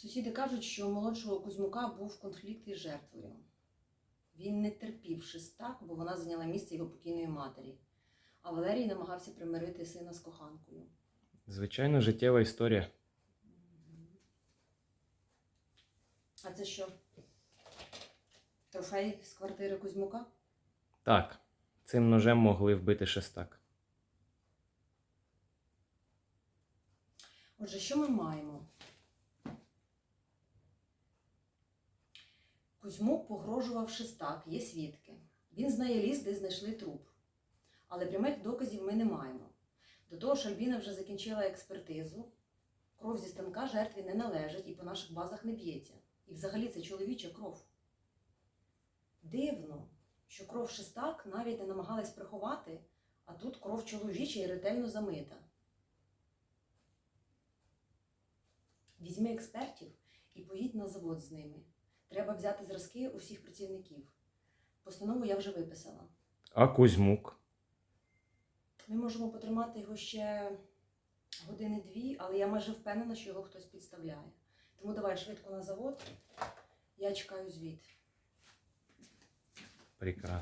Сусіди кажуть, що у молодшого Кузьмука був конфлікт із жертвою. Він не терпів шестак, бо вона зайняла місце його покійної матері. А Валерій намагався примирити сина з коханкою. Звичайно, життєва історія. А це що? Трофей з квартири Кузьмука? Так, цим ножем могли вбити шестак. Отже, що ми маємо? Кузьмук погрожував шестак, є свідки. Він знає ліс, де знайшли труп. Але прямих доказів ми не маємо. До того ж, Альбіна вже закінчила експертизу. Кров зі станка жертві не належить і по наших базах не б'ється. І взагалі це чоловіча кров. Дивно, що кров шестак навіть не намагалась приховати, а тут кров чоловіча і ретельно замита. Візьми експертів і поїдь на завод з ними. Треба взяти зразки усіх працівників. Постанову я вже виписала. А Кузьмук? Ми можемо потримати його ще години-дві, але я майже впевнена, що його хтось підставляє. Тому давай швидко на завод. Я чекаю звіт. Прекрасно.